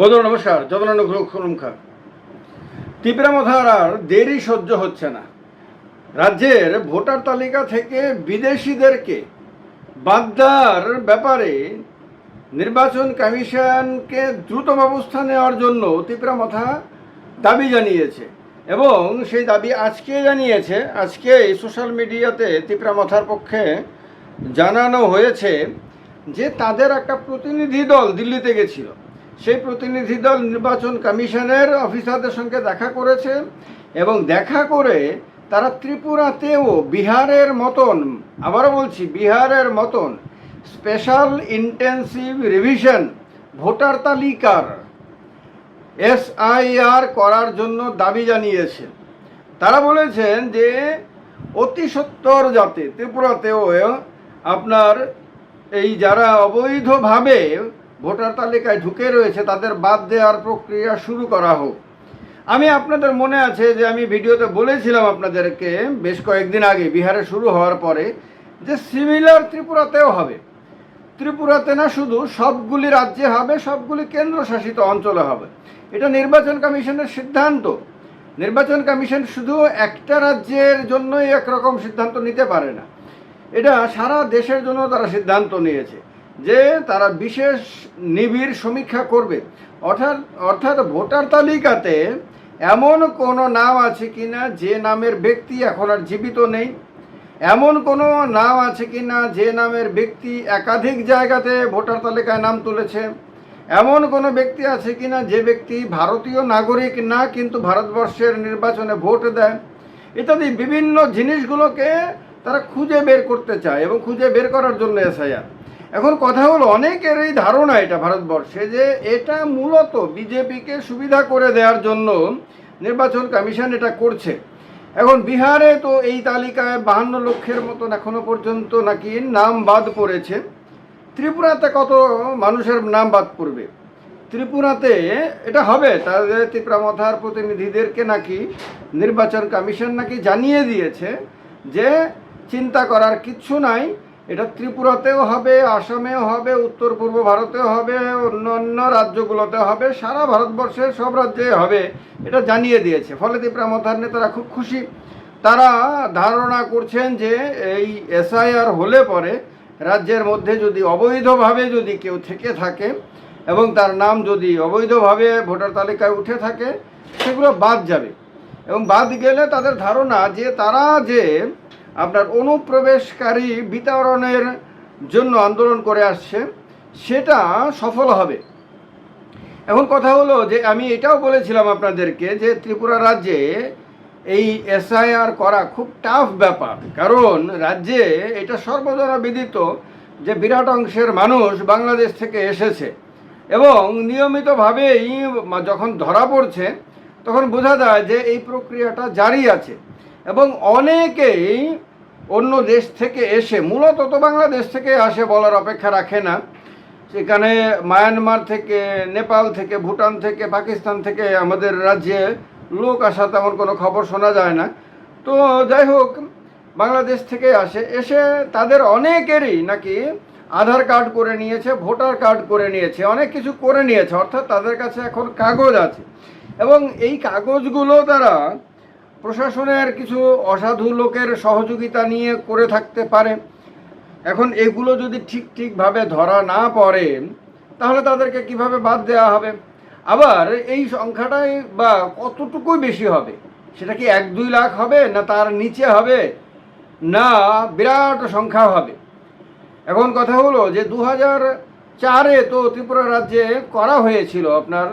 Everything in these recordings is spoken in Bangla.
বদল নমস্কার খান। ত্রিপুরা মাথার আর দেরি সহ্য হচ্ছে না। রাজ্যের ভোটার তালিকা থেকে বিদেশিদেরকে বাদ দেওয়ার ব্যাপারে নির্বাচন কমিশনকে দ্রুত ব্যবস্থা নেওয়ার জন্য ত্রিপুরা দাবি জানিয়েছে এবং সেই দাবি আজকে জানিয়েছে। আজকে সোশ্যাল মিডিয়াতে ত্রিপুরা মাথার পক্ষে জানানো হয়েছে যে তাদের একটা প্রতিনিধি দল দিল্লিতে গেছিল। সেই প্রতিনিধি দল নির্বাচন কমিশনের অফিসারদের সঙ্গে দেখা করেছে এবং দেখা করে তারা ত্রিপুরাতেও বিহারের মতন, আবারও বলছি, বিহারের মতন স্পেশাল ইন্টেন্সিভ রিভিশন ভোটার তালিকার এসআইআর করার জন্য দাবি জানিয়েছে। তারা বলেছেন যে অতি সত্তর যাতে ত্রিপুরাতেও আপনার এই যারা অবৈধভাবে ভোটার তালিকায় ঢুকে রয়েছে, তাদের বাদ দেওয়ার প্রক্রিয়া শুরু করা হোক। আমি আপনাদের মনে আছে যে আমি ভিডিওতে বলেছিলাম আপনাদেরকে বেশ কয়েকদিন আগে, বিহারে শুরু হওয়ার পরে, যে সিমিলার ত্রিপুরাতেও হবে। ত্রিপুরাতে না শুধু সবগুলি রাজ্যে হবে, সবগুলি কেন্দ্রশাসিত অঞ্চলে হবে। এটা নির্বাচন কমিশনের সিদ্ধান্ত। নির্বাচন কমিশন শুধু একটা রাজ্যের জন্যই একরকম সিদ্ধান্ত নিতে পারে না। এটা সারা দেশের জন্য তারা সিদ্ধান্ত নিয়েছে। যে তারা বিশেষ নিবিড় সমীক্ষা করবে। অর্থাৎ অর্থাৎ ভোটার তালিকাতে এমন কোনো নাম আছে কি না যে নামের ব্যক্তি এখন আর জীবিত নেই। এমন কোনো নাম আছে কি না যে নামের ব্যক্তি একাধিক জায়গাতে ভোটার তালিকায় নাম তুলেছে। এমন কোনো ব্যক্তি আছে কি না যে ব্যক্তি ভারতীয় নাগরিক না, কিন্তু ভারতবর্ষের নির্বাচনে ভোট দেয়। ইত্যাদি বিভিন্ন জিনিসগুলোকে তারা খুঁজে বের করতে চায় এবং খুঁজে বের করার জন্য এসআইআর। এখন কথা হলো, অনেকের এই ধারণা এটা ভারতবর্ষে যে এটা মূলত বিজেপিকে সুবিধা করে দেওয়ার জন্য নির্বাচন কমিশন এটা করছে। এখন বিহারে তো এই তালিকায় বাহান্ন লক্ষের মতন এখনও পর্যন্ত নাকি নাম বাদ পড়েছে। ত্রিপুরাতে কত মানুষের নাম বাদ পড়বে? ত্রিপুরাতে এটা হবে তাদের ত্রিপুরা মাথার প্রতিনিধিদেরকে নাকি নির্বাচন কমিশন নাকি জানিয়ে দিয়েছে যে চিন্তা করার কিচ্ছু নাই এটা ত্রিপুরাতেও হবে, আসামেও হবে, উত্তর পূর্ব ভারতেও হবে অন্য অন্য রাজ্যগুলোতে হবে, সারা ভারতবর্ষের সব রাজ্যে হবে। এটা জানিয়ে দিয়েছে। ফলে ত্রিপুরা নেতারা খুব খুশি। তারা ধারণা করছেন যে এই এসআইআর হলে পরে রাজ্যের মধ্যে যদি অবৈধভাবে যদি কেউ থেকে থাকে এবং তার নাম যদি অবৈধভাবে ভোটার তালিকায় উঠে থাকে, সেগুলো বাদ যাবে। এবং বাদ গেলে তাদের ধারণা যে তারা যে আপনার অনুপ্রবেশকারী বিতরণের জন্য আন্দোলন করে আসছে, সেটা সফল হবে। এখন কথা হলো যে, আমি এটাও বলেছিলাম আপনাদেরকে যে, ত্রিপুরা রাজ্যে এই এসআইআর করা খুব টাফ ব্যাপার। কারণ রাজ্যে এটা সর্বজনা বিদিত যে, বিরাট অংশের মানুষ বাংলাদেশ থেকে এসেছে। এবং নিয়মিতভাবেই যখন ধরা পড়ছে, তখন বোঝা যায় যে, এই প্রক্রিয়াটা জারি আছে। এবং অনেকেই অন্য দেশ থেকে এসে, মূলত তো বাংলাদেশ থেকে আসে বলার অপেক্ষা রাখে না। সেখানে মায়ানমার থেকে, নেপাল থেকে, ভুটান থেকে, পাকিস্তান থেকে আমাদের রাজ্যে লোক আসা তেমন কোনো খবর শোনা যায় না। তো যাই হোক, বাংলাদেশ থেকে আসে, এসে তাদের অনেকেরই নাকি আধার কার্ড করে নিয়েছে, ভোটার কার্ড করে নিয়েছে, অনেক কিছু করে নিয়েছে, অর্থাৎ তাদের কাছে এখন কাগজ আছে। এবং এই কাগজগুলো তারা প্রশাসনের কিছু অসাধু লোকের সহযোগিতা নিয়ে করে থাকতে পারে। এখন এগুলো যদি ঠিক ঠিকভাবে ধরা না পড়ে, তাহলে তাদেরকে কীভাবে বাদ দেওয়া হবে? আবার এই সংখ্যাটাই বা কতটুকুই বেশি হবে? সেটা কি এক দুই লাখ হবে না তার নিচে হবে? না, বিরাট সংখ্যা হবে। এখন কথা হলো যে দু হাজার চারে তো ত্রিপুরা রাজ্যে করা হয়েছিল আপনার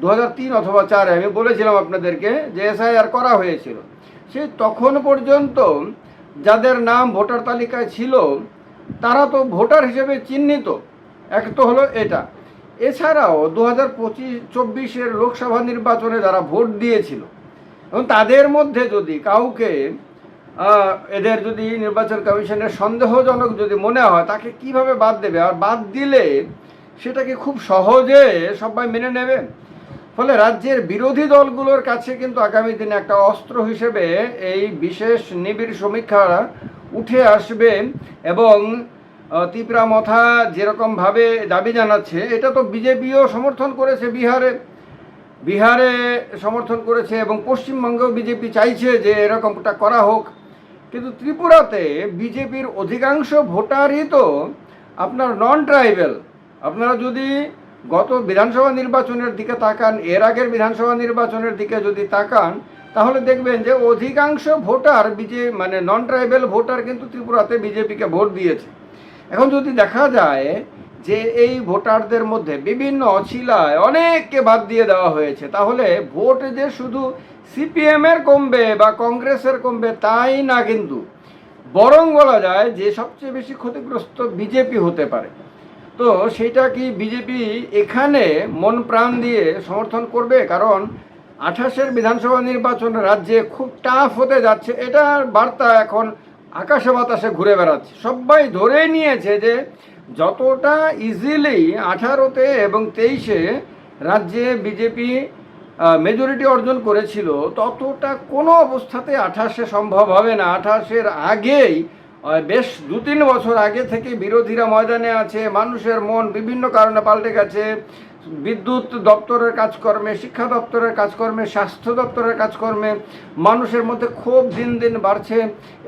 দু হাজার তিন অথবা চারে আমি বলেছিলাম আপনাদেরকে যে এসআইআর করা হয়েছিল। সে তখন পর্যন্ত যাদের নাম ভোটার তালিকায় ছিল, তারা তো ভোটার হিসেবে চিহ্নিত। এক তো হলো এটা। এছাড়াও দু হাজার পঁচিশ চব্বিশের লোকসভা নির্বাচনে যারা ভোট দিয়েছিল, এবং তাদের মধ্যে যদি কাউকে এদের যদি নির্বাচন কমিশনের সন্দেহজনক যদি মনে হয়, তাকে কীভাবে বাদ দেবে? আর বাদ দিলে সেটাকে খুব সহজে সবাই মেনে নেবে। ফলে রাজ্যের বিরোধী দলগুলোর কাছে কিন্তু আগামী দিনে একটা অস্ত্র হিসেবে এই বিশেষ নিবিড় সমীক্ষা উঠে আসবে এবং তিপরা মথা যেরকমভাবে দাবি জানাচ্ছে, এটা তো বিজেপিও সমর্থন করেছে বিহারে। বিহারে সমর্থন করেছে এবং পশ্চিমবঙ্গেও বিজেপি চাইছে যে এরকমটা করা হোক। কিন্তু ত্রিপুরাতে বিজেপির অধিকাংশ ভোটারই তো আপনার নন ট্রাইবেল আপনারা যদি গত বিধানসভা নির্বাচনের দিকে তাকান, এর আগের বিধানসভা নির্বাচনের দিকে যদি তাকান, তাহলে দেখবেন যে অধিকাংশ ভোটার বিজে মানে নন ট্রাইবেল ভোটার কিন্তু ত্রিপুরাতে বিজেপিকে ভোট দিয়েছে। এখন যদি দেখা যায় যে এই ভোটারদের মধ্যে বিভিন্ন অছিলায় অনেককে বাদ দিয়ে দেওয়া হয়েছে, তাহলে ভোট যে শুধু সিপিএমের কমবে বা কংগ্রেসের কমবে তাই না কিন্তু, বরং বলা যায় যে সবচেয়ে বেশি ক্ষতিগ্রস্ত বিজেপি হতে পারে। তো সেটা কি বিজেপি এখানে মন প্রাণ দিয়ে সমর্থন করবে? কারণ আঠাশের বিধানসভা নির্বাচন রাজ্যে খুব টাফ হতে যাচ্ছে। এটার বার্তা এখন আকাশে বাতাসে ঘুরে বেড়াচ্ছে। সবাই ধরে নিয়েছে যে যতটা ইজিলি আঠারোতে এবং তেইশে রাজ্যে বিজেপি মেজরিটি অর্জন করেছিল, ততটা কোনো অবস্থাতে আঠাশে সম্ভব হবে না। আঠাশের আগেই বেশ দু তিন বছর আগে থেকে বিরোধীরা ময়দানে আছে, মানুষের মন বিভিন্ন কারণে পাল্টে গেছে। বিদ্যুৎ দপ্তরের কাজকর্মে, শিক্ষা দপ্তরের কাজকর্মে, স্বাস্থ্য দপ্তরের কাজকর্মে মানুষের মধ্যে ক্ষোভ দিন দিন বাড়ছে।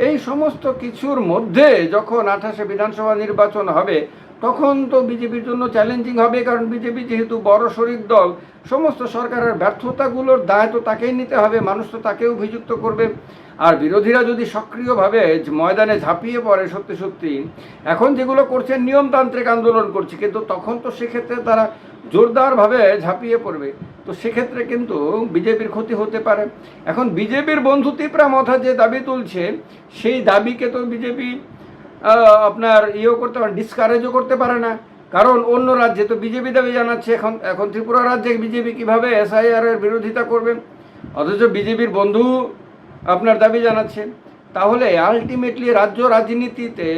এই সমস্ত কিছুর মধ্যে যখন আঠাশে বিধানসভা নির্বাচন হবে তখন তো বিজেপির জন্য চ্যালেঞ্জিং হবে, কারণ বিজেপি যেহেতু বড় শরিক দল, সমস্ত সরকারের ব্যর্থতাগুলোর দায় তো তাকেই নিতে হবে, মানুষ তো তাকেও অভিযুক্ত করবে। আর বিরোধীরা যদি সক্রিয়ভাবে ময়দানে ঝাঁপিয়ে পড়ে সত্যি সত্যি, এখন যেগুলো করছে নিয়মতান্ত্রিক আন্দোলন করছে, কিন্তু তখন তো সেক্ষেত্রে তারা জোরদারভাবে ঝাঁপিয়ে পড়বে। তো সেক্ষেত্রে কিন্তু বিজেপির ক্ষতি হতে পারে। এখন বিজেপির বন্ধু তিপ্রা মথা যে দাবি তুলছে, সেই দাবিকে তো বিজেপি আপনার ইয়েও করতে পারে ডিসকারেজও করতে পারে না। কারণ অন্য রাজ্যে তো বিজেপি দাবি জানাচ্ছে, এখন এখন ত্রিপুরা রাজ্যে বিজেপি কীভাবে এসআইআর এর বিরোধিতা করবেন? অথচ বিজেপির বন্ধু আপনার দাবি জানাচ্ছে। তাহলে আলটিমেটলি রাজ্য রাজনীতিতে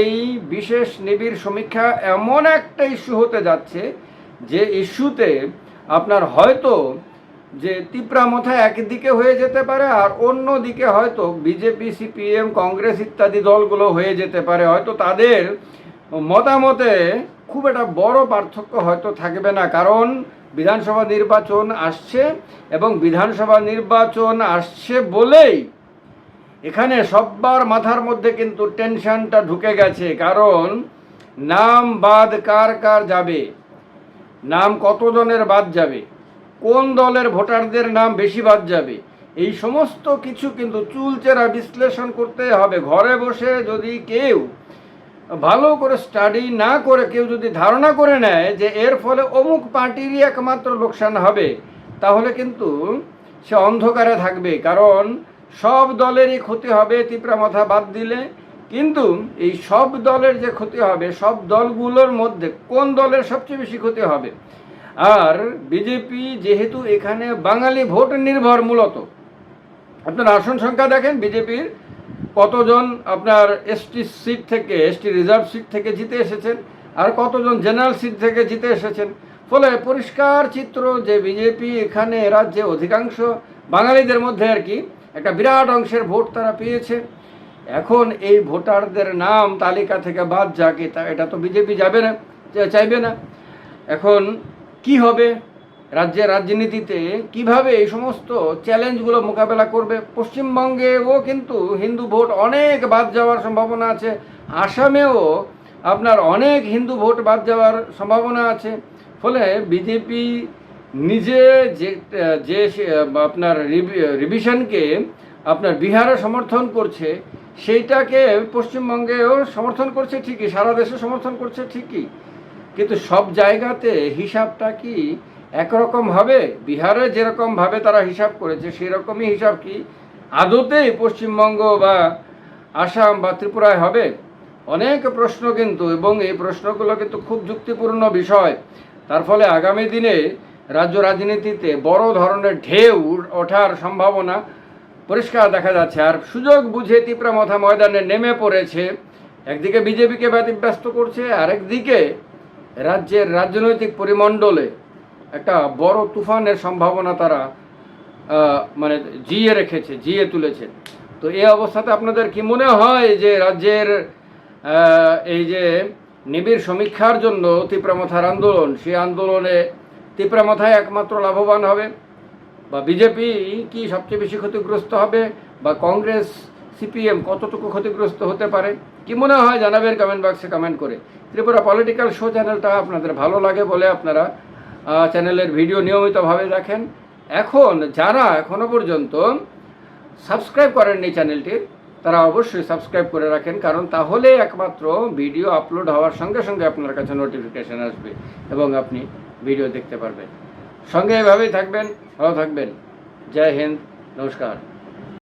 এই বিশেষ নিবিড় সমীক্ষা এমন একটা ইস্যু হতে যাচ্ছে, যে ইস্যুতে আপনার হয়তো যে তিপ্রা মাথা একদিকে হয়ে যেতে পারে আর অন্য দিকে হয়তো বিজেপি, সিপিএম, কংগ্রেস ইত্যাদি দলগুলো হয়ে যেতে পারে। হয়তো তাদের মতামতে খুব একটা বড় পার্থক্য হয়তো থাকবে না। কারণ বিধানসভা নির্বাচন আসছে এবং বিধানসভা নির্বাচন আসছে বলেই এখানে সব্বার মাথার মধ্যে কিন্তু টেনশনটা ঢুকে গেছে। কারণ নাম বাদ কার কার যাবে? নাম কতজনের বাদ যাবে? কোন দলের ভোটারদের নাম বেশি বাদ যাবে? এই সমস্ত কিছু কিন্তু চুলচেরা বিশ্লেষণ করতে হবে। ঘরে বসে যদি কেউ ভালো করে স্টাডি না করে, কেউ যদি ধারণা করে নেয় যে এর ফলে অমুক পার্টিরই একমাত্র লোকসান হবে, তাহলে কিন্তু সে অন্ধকারে থাকবে। কারণ সব দলেরই ক্ষতি হবে তিপ্রা মাথা বাদ দিলে। কিন্তু এই সব দলের যে ক্ষতি হবে, সব দলগুলোর মধ্যে কোন দলের সবচেয়ে বেশি ক্ষতি হবে? আর বিজেপি যেহেতু এখানে বাঙালি ভোট নির্ভর মূলত, আপনার আসন সংখ্যা দেখেন, বিজেপির কতজন আপনার এসটি সিট থেকে এসটি রিজার্ভ সিট থেকে জিতে এসেছেন, আর কতজন জেনারেল সিট থেকে জিতে এসেছেন। ফলে পরিষ্কার চিত্র যে বিজেপি এখানে রাজ্যে অধিকাংশ বাঙালিদের মধ্যে আর কি একটা বিরাট অংশের ভোট তারা পেয়েছে। এখন এই ভোটারদের নাম তালিকা থেকে বাদ যাকে, এটা তো বিজেপি যাবে না, চাইবে না। এখন কি হবে? রাজ্যের রাজনীতিতে কীভাবে এই সমস্ত চ্যালেঞ্জগুলো মোকাবেলা করবে? পশ্চিমবঙ্গেও কিন্তু হিন্দু ভোট অনেক বাদ যাওয়ার সম্ভাবনা আছে। আসামেও আপনার অনেক হিন্দু ভোট বাদ যাওয়ার সম্ভাবনা আছে। ফলে বিজেপি নিজে যে যে আপনার রিভিশনকে আপনার বিহারে সমর্থন করছে, সেইটাকে পশ্চিমবঙ্গেও সমর্থন করছে ঠিকই, সারা দেশে সমর্থন করছে ঠিকই। কিন্তু সব জায়গাতে হিসাবটা কি একরকম হবে? বিহারে যেরকম ভাবে তারা হিসাব করেছে, সেরকমই হিসাব কি আদতেই পশ্চিমবঙ্গ বা আসাম বা ত্রিপুরায় হবে? অনেক প্রশ্ন কিন্তু, এবং এই প্রশ্নগুলো কিন্তু খুব যুক্তিপূর্ণ বিষয়। তার ফলে আগামী দিনে রাজ্য রাজনীতিতে বড় ধরনের ঢেউ ওঠার সম্ভাবনা পরিষ্কার দেখা যাচ্ছে। আর সুযোগ বুঝে তিপ্রা মাথা ময়দানে নেমে পড়েছে। একদিকে বিজেপিকে ব্যতিব্যস্ত করছে, আরেকদিকে রাজ্যের রাজনৈতিক পরিমণ্ডলে একটা বড় তুফানের সম্ভাবনা তারা মানে জিয়ে রেখেছে, জিয়ে তুলেছে। তো এই অবস্থাতে আপনাদের কি মনে হয় যে রাজ্যের এই যে নিবিড় সমীক্ষার জন্য তিপ্রামথার আন্দোলন সেই আন্দোলনে তিপ্রামথায় একমাত্র লাভবান হবে? বা বিজেপি কি সবচেয়ে বেশি ক্ষতিগ্রস্ত হবে? বা কংগ্রেস সিপিএম কতটুকু ক্ষতিগ্রস্ত হতে পারে? কি মনে হয়? জানাবেন কমেন্ট বক্সে কমেন্ট করে। ত্রিপুরা পলিটিক্যাল শো চ্যানেলটা আপনাদের ভালো লাগে বলে আপনারা চ্যানেলের ভিডিও নিয়মিতভাবে দেখেন। এখন যারা এখনও পর্যন্ত সাবস্ক্রাইব করেননি চ্যানেলটির তারা অবশ্যই সাবস্ক্রাইব করে রাখেন, কারণ তাহলে একমাত্র ভিডিও আপলোড হওয়ার সঙ্গে সঙ্গে আপনার কাছে নোটিফিকেশন আসবে এবং আপনি ভিডিও দেখতে পারবেন। সঙ্গে এভাবেই থাকবেন, ভালো থাকবেন। জয় হিন্দ, নমস্কার।